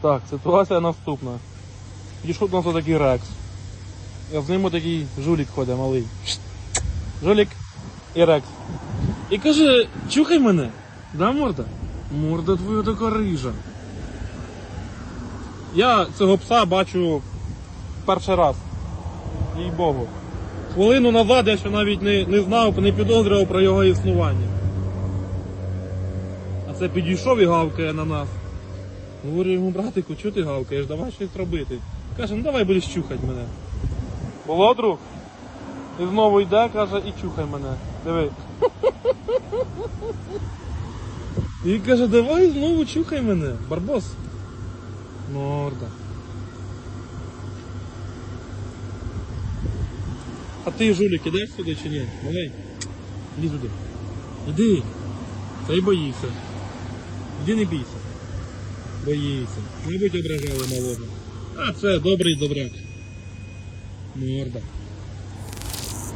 Так, ситуація наступна. Підійшов до нас отакий рекс. А з ним такий жулік ходить малий. Жулік і рекс. І каже, чухай мене. Да, морда? Морда твоя така рижа. Я цього пса бачу перший раз. Їй Богу. Хвилину назад я ще навіть не, не знав, не підозрював про його існування. А це підійшов і гавкає на нас. Говорю йому, братику, чого ти гавкаєш, давай щось робити. Каже, ну давай будеш чухати мене. Було, друг? І знову йде, каже, і чухай мене. Диви. І каже, давай знову чухай мене. Барбос. Морда. А ти, жулік, ідеш сюди чи ні? Малий? Іди сюди. Іди. Та й боїшся. Іди не бійся. Боїться. Мабуть, ображали малого. А це добрий добряк. Морда.